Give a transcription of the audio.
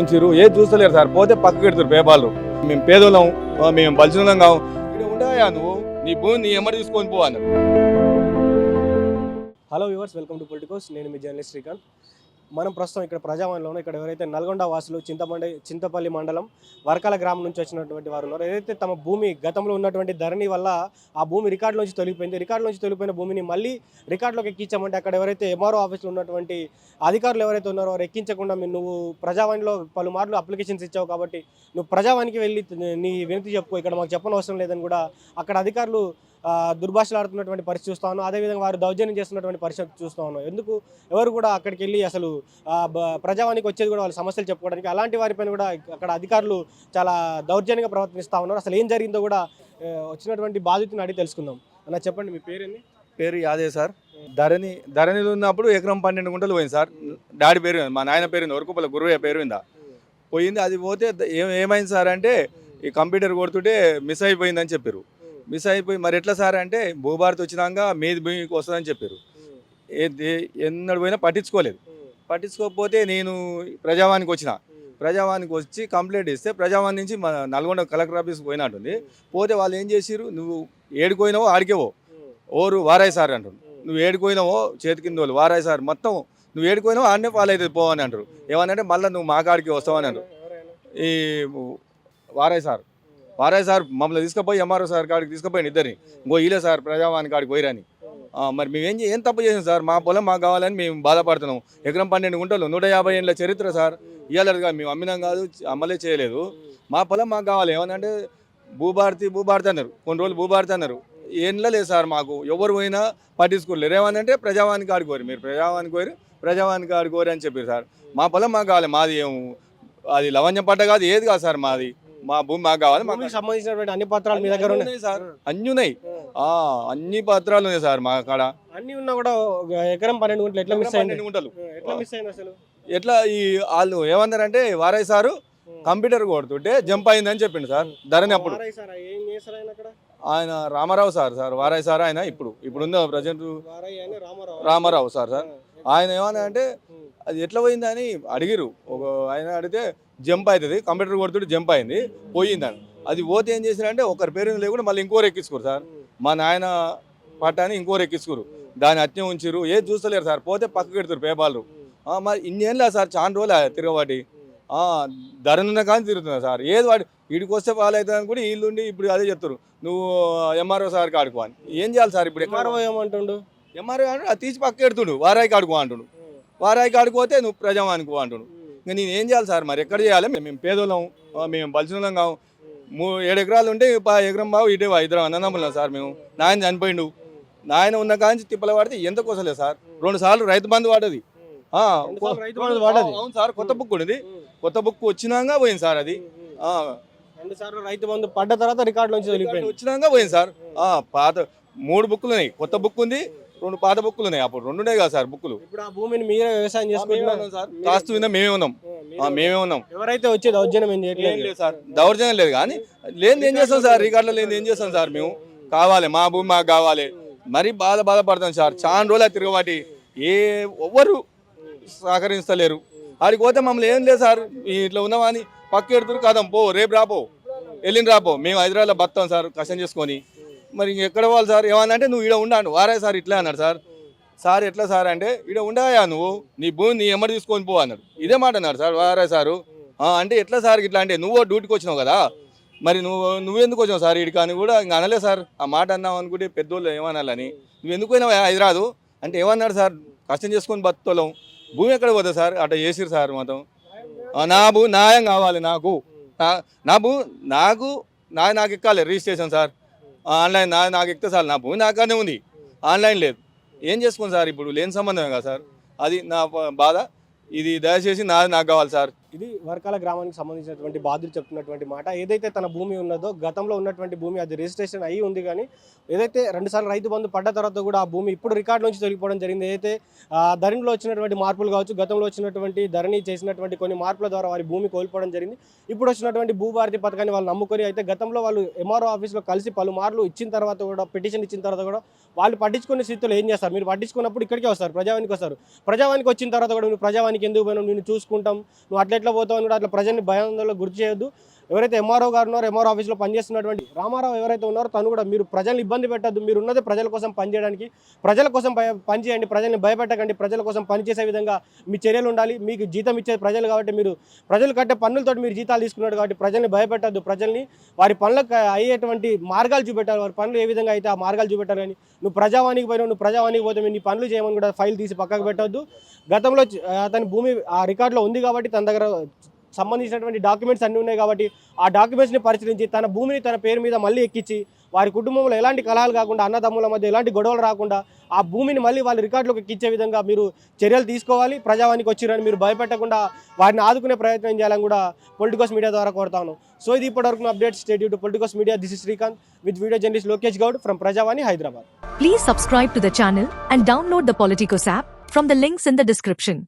ఉంచిరు ఏది చూస్తలేరు సార్. పోతే పక్కకి పెడతారు పేపాలు మేము పేదోళ్ళం మేము బలిసినం కావు ఇక్కడ ఉండయా నువ్వు? నీ భూమి నీ ఎమ్మడి తీసుకొని పో అన్నారు hello viewers welcome to Politicos నేను మీ జర్నలిస్ట్ శ్రీకాంత్. మనం ప్రస్తుతం ఇక్కడ ప్రజావాణిలో ఇక్కడ ఎవరైతే నల్గొండ వాసులు చింతమండి చింతపల్లి మండలం వర్కాల గ్రామం నుంచి వచ్చినటువంటి వారు ఉన్నారు. ఏదైతే తమ భూమి గతంలో ఉన్నటువంటి ధరణి వల్ల ఆ భూమి రికార్డు నుంచి తొలగిపోయింది రికార్డు నుంచి తొలగిపోయిన భూమిని మళ్ళీ రికార్డులోకి ఎక్కించామంటే అక్కడ ఎవరైతే ఎంఆర్ఓ ఆఫీస్లో ఉన్నటువంటి అధికారులు ఎవరైతే ఉన్నారో వారు ఎక్కించకుండా నువ్వు ప్రజావాణిలో పలుమార్లు అప్లికేషన్స్ ఇచ్చావు కాబట్టి నువ్వు ప్రజావానికి వెళ్ళి నీ వినతి చెప్పుకో. ఇక్కడ మాకు చెప్పని అవసరం లేదని కూడా అక్కడ అధికారులు దుర్భాషలాడుతున్నటువంటి పరిస్థితి చూస్తా ఉన్నాం. అదేవిధంగా వారు దౌర్జన్యం చేస్తున్నటువంటి పరిస్థితి చూస్తూ ఉన్నాం. ఎందుకు? ఎవరు కూడా అక్కడికి వెళ్ళి అసలు ప్రజావానికి వచ్చేది కూడా వాళ్ళ సమస్యలు చెప్పుకోవడానికి అలాంటి వారిపైన కూడా అక్కడ అధికారులు చాలా దౌర్జన్యంగా ప్రవర్తిస్తూ ఉన్నారు. అసలు ఏం జరిగిందో కూడా వచ్చినటువంటి బాధితుని అడిగి తెలుసుకుందాం. అన్న చెప్పండి మీ పేరేంది? పేరు యాదే సార్. ధరణి ధరణి ఉన్నప్పుడు ఎకరం పన్నెండు గుంటలు పోయింది సార్. డాడీ పేరు మా నాయన పేరు వరకుపల్ల గురువయ్య పేరు పోయింది అది పోతే ఏమైంది సార్ అంటే ఈ కంప్యూటర్ కొడుతుంటే మిస్ అయిపోయిందని చెప్పారు మిస్ అయిపోయి మరి ఎట్లా సార్ అంటే భూభారతి వచ్చినాక మీది భూమికి వస్తుందని చెప్పారు. ఏది ఎన్నడు పోయినా పట్టించుకోలేదు. పట్టించుకోకపోతే నేను ప్రజావానికి వచ్చిన. ప్రజావానికి వచ్చి కంప్లైంట్ ఇస్తే ప్రజావాణి నుంచి మన నల్గొండ కలెక్టర్ ఆఫీస్కి పోయినట్టుంది పోతే వాళ్ళు ఏం చేసిరు నువ్వు ఏడుకోయినావో ఆడికేవో ఓరు వారాయి సార్ అంటారు నువ్వు ఏడుకోయినావో చేతి కింద వాళ్ళు వారాయి సార్ మొత్తం నువ్వు ఏడుకోయినావో ఆడనే అవుతుంది పో అని అంటారు ఏమనంటే మళ్ళీ నువ్వు మా కాడికి వస్తావని అంటారు ఈ వారాయి సార్. వారాయి సార్ మమ్మల్ని తీసుకుపోయి ఎంఆర్ఓ సార్ కాడికి తీసుకుపోయిన ఇద్దరిని. ఇంకో ఈలే సార్ ప్రజావాణి కాడికి పోయిరని. మరి మేము ఏం ఏం తప్పు చేసాం సార్? మా పొలం మాకు కావాలని మేము బాధపడుతున్నాం. ఎకరం పన్నెండు గుంటలు నూట యాభై ఏళ్ళ చరిత్ర సార్. ఇవ్వలేదు కాదు మేము అమ్మినాం కాదు అమ్మలే చేయలేదు. మా పొలం మాకు కావాలి. ఏమనంటే భూభారతి భూభారతి అన్నారు. కొన్ని రోజులు భూభారతి అన్నారు. ఏంలో లేదు సార్ మాకు. ఎవరు పోయినా పట్టించుకోలేరు ఏమనంటే ప్రజావానికి కోరు మీరు ప్రజావానికి కోరి ప్రజావానికి కోరి అని చెప్పారు సార్. మా పొలం మాకు కావాలి. మాది ఏం అది లవంజం పడ్డ కాదు ఏది కాదు సార్ మాది. మా భూమి మాకు కావాలి మాకు సంబంధించినటువంటి అన్ని పత్రాలు మీ దగ్గర ఉన్నాయి. సార్. అన్నీ ఉన్నాయి. ఆ, అన్ని పత్రాలు ఉన్నాయి సార్ మా కాడ. అన్ని ఉన్నా కూడా ఎకరం పన్నెండు గుంటలు ఎట్లా మిస్ అయింది? పన్నెండు గుంటలు. ఎట్లా మిస్ అయింది అసలు? ఎట్లా ఈ వాళ్ళు ఏమన్నారంటే వారాయి సారు కంప్యూటర్ కొడుతుంటే జంప్ అయిందని చెప్పిండు సార్ ధరణి అప్పుడు. ఆయన రామారావు సార్ సార్ వారాయి సార్ ఆయన ఇప్పుడు. ఇప్పుడు ఉన్న ప్రజెంట్ రామారావు. Sir sir. ఆయన ఏమన్నా అంటే అది ఎట్లా పోయిందని అడిగిరు ఒక ఆయన అడిగితే జంప్ అవుతుంది కంప్యూటర్ కొడుతుంటే జంప్ అయింది పోయిందని అది పోతే ఏం చేసిరంటే ఒకరి పేరు లేకుండా మళ్ళీ ఇంకోరు ఎక్కించుకోరు సార్. మా నాయన పట్టాని ఇంకోరు ఎక్కించుకోరు దాని అత్యం ఉంచిరు ఏది చూస్తలేరు సార్. పోతే పక్కకి పెడతారు పేపాలు మరి ఇన్నేళ్ళ సార్ చాలా రోజులు తిరగబడి ధరనున్న కానీ తిరుగుతున్నా సార్. ఏది వాడి వీడికి వస్తే పాలవుతుందని కూడా వీళ్ళుండి ఇప్పుడు అదే చెప్తారు నువ్వు ఎంఆర్ఓ సార్ కాడుకో అని. ఏం చేయాలి సార్ ఇప్పుడు ఎంఆర్ఓ ఏమంటుండు? ఎంఆర్ఓ అంటే అది తీసి పక్క ఎడుతుండు వారాయికి ఆడుకో అంటుండు. వారాయికి ఆడుకోతే నువ్వు ప్రజావానికి అంటుండు ఇంకా నేను ఏం చేయాలి సార్? మరి ఎక్కడ చేయాలి? మేము మేము పేదోళ్ళం మేము బలిసినం కావు మూ ఏడు ఎకరాలు ఉంటే పా- ఎకరం బావు ఇటే ఇద్దరం అన్నదమ్ములం సార్ మేము. నాయన చనిపోయిండు. నాయన ఉన్న కాంచి తిప్పల పడితే ఎంత కోసలేదు సార్? రెండు సార్లు రైతు బంధు వాడది. ఆ, రెండు కొ- సార్లు రైతు బంధు వాడది? అవును సార్ కొత్త బుక్ ఉంది కొత్త బుక్ వచ్చినాక పోయింది సార్ అది. ఆ, రెండు సార్లు రైతు బంధు పడ్డ తర్వాత రికార్డు నుంచి వచ్చినాక పోయింది సార్. ఆ, పాత మూడు బుక్కులు ఉన్నాయి. కొత్త బుక్ ఉంది. రెండు పాత బుక్కులు ఉన్నాయి. అప్పుడు రెండు ఉన్నాయి కదా సార్ బుక్కులు. ఇప్పుడు ఆ భూమిని మీరే వ్యవసాయం ఉన్నాం సార్. కాస్తు మీద మేమే ఉన్నాం. ఆ, మేమే ఉన్నాం. ఎవరైతే వచ్చే దౌర్జన్యం ఏం ఏం చేయట్లేదు లేదు సార్. దౌర్జన్యం లేదు కానీ లేని ఏం చేస్తాం సార్? రికార్డులో లేని ఏం చేస్తాం సార్ మేము? కావాలి మా భూమి మాకు కావాలి. మరీ బాధ బాధపడతాం సార్. చాలా రోజులు తిరగబాటి ఏ ఎవ్వరు సహకరిస్తలేరు ఆడికి పోతే మమ్మల్ని ఏం లేదు సార్. ఈ ఇట్లా ఉన్నామని పక్క ఎడుతురు కదం పో రేపు రాపో వెళ్ళిన రాపో. మేము హైదరాబాద్లో బతాం సార్ కష్టం చేసుకొని. మరి ఎక్కడ వాళ్ళు సార్? ఏమన్నా అంటే నువ్వు ఈడ ఉండాను వారే సార్ ఇట్లా అన్నాడు సార్. సార్ ఎట్లా సార్ అంటే ఈడ ఉండయా నువ్వు? నీ భూమి నీ ఎమ్మడి తీసుకొని పో అన్నాడు. ఇదే మాట అన్నాడు సార్ వారే సారు. అంటే ఎట్లా సార్ ఇట్లా అంటే నువ్వు డ్యూటీకి వచ్చినావు కదా? మరి నువ్వు నువ్వెందుకు వచ్చావు సార్ ఇడికి అని కూడా ఇంకా అనలే సార్. ఆ మాట అన్నావు అనుకుంటే పెద్దోళ్ళు ఏమనాలని నువ్వు ఎందుకు పోయినావు హైదరాదు అంటే ఏమన్నాడు సార్ కష్టం చేసుకొని బతుకోలేం భూమి ఎక్కడ పోతుంది సార్? అట్లా చేసిరు సార్ మొత్తం నా భూ న్యాయం కావాలి నాకు. నా- భూ నాకు నా నాకు ఎక్కాలి రిజిస్ట్రేషన్ సార్. ఆన్లైన్ నా నాకు ఎక్కితే సార్ నా భూమి నాకానే ఉంది. ఆన్లైన్ లేదు. ఏం చేసుకోండి సార్ ఇప్పుడు? లేని సంబంధమే కదా సార్? అది నా బాధ. ఇది దయచేసి నాది నాకు కావాలి సార్. ఇది వర్కాల గ్రామానికి సంబంధించినటువంటి బాధ్యులు చెప్తున్నటువంటి మాట. ఏదైతే తన భూమి ఉన్నదో గతంలో ఉన్నటువంటి భూమి అది రిజిస్ట్రేషన్ అయ్యి ఉంది కానీ ఏదైతే రెండుసార్లు రైతు బంధు పడ్డ తర్వాత కూడా ఆ భూమి ఇప్పుడు రికార్డు నుంచి తొలగిపోవడం జరిగింది. ఏదైతే ధరణిలో వచ్చినటువంటి మార్పులు కావచ్చు గతంలో వచ్చినటువంటి ధరణి చేసినటువంటి కొన్ని మార్పుల ద్వారా వారి భూమి కోల్పోవడం జరిగింది. ఇప్పుడు వచ్చినటువంటి భూభారతి పథకాన్ని వాళ్ళు నమ్ముకొని అయితే గతంలో వాళ్ళు ఎంఆర్ఓ ఆఫీస్లో కలిసి పలుమార్లు ఇచ్చిన తర్వాత కూడా పిటిషన్ ఇచ్చిన తర్వాత కూడా వాళ్ళు పట్టించుకునే స్థితిలో ఏం చేస్తారు? మీరు పట్టించుకున్నప్పుడు ఇక్కడికే వస్తారు ప్రజావానికి వస్తారు. ప్రజావానికి వచ్చిన తర్వాత కూడా నువ్వు ప్రజావానికి ఎందుకు పోయినావు? నేను చూసుకుంటాం నువ్వు అట్లే ఎట్లా పోతామని కూడా అట్లా ప్రజల్ని భయాందోళన గుర్తు చేయొద్దు. ఎవరైతే ఎంఆర్ఓ గారు ఉన్నారో ఎంఆర్ఓ ఆఫీస్లో పనిచేస్తున్నటువంటి రామారావు ఎవరైతే ఉన్నారో తను కూడా మీరు ప్రజల్ని ఇబ్బంది పెట్టద్దు. మీరు ఉన్నది ప్రజల కోసం పనిచేయడానికి ప్రజల కోసం పనిచేయండి ప్రజల్ని భయపెట్టకండి ప్రజల కోసం పనిచేసే విధంగా మీ చర్యలు ఉండాలి. మీకు జీతం ఇచ్చేది ప్రజలు కాబట్టి మీరు ప్రజలు కట్టే పన్నులతో మీరు జీతాలు తీసుకున్నారు కాబట్టి ప్రజల్ని భయపెట్టద్దు. ప్రజల్ని వారి పనులకు అయ్యేటువంటి మార్గాలు చూపెట్టాలి. వారి పనులు ఏ విధంగా అయితే ఆ మార్గాలు చూపెట్టాలి కానీ నువ్వు ప్రజావానికి పోయినావు నువ్వు ప్రజావానికి పోతే నీ పనులు చేయమని కూడా ఫైల్ తీసి పక్కకు పెట్టొద్దు. గతంలో అతని భూమి ఆ రికార్డులో ఉంది కాబట్టి తన దగ్గర సంబంధించినటువంటి డాక్యుమెంట్స్ అన్నీ ఉన్నాయి కాబట్టి ఆ డాక్యుమెంట్స్ని పరిశీలించి తన భూమిని తన పేరు మీద మళ్ళీ ఎక్కించి వారి కుటుంబంలో ఎలాంటి కలహాలు కాకుండా అన్నదమ్ముల మధ్య ఎలాంటి గొడవలు రాకుండా ఆ భూమిని మళ్ళీ వాళ్ళ రికార్డులోకి ఎక్కించే విధంగా మీరు చర్యలు తీసుకోవాలి ప్రజావానికి వచ్చిరని మీరు భయపెట్టకుండా వారిని ఆదుకునే ప్రయత్నం చేయాలని కూడా పొలిటికోస్ మీడియా ద్వారా కోరుతాను సో ఇది ఇప్పటివరకు update state to Politicos media this is Srikanth with video journalist Lokesh Goud from Prajavani Hyderabad please subscribe to the channel and download the Politicos app from the links in the description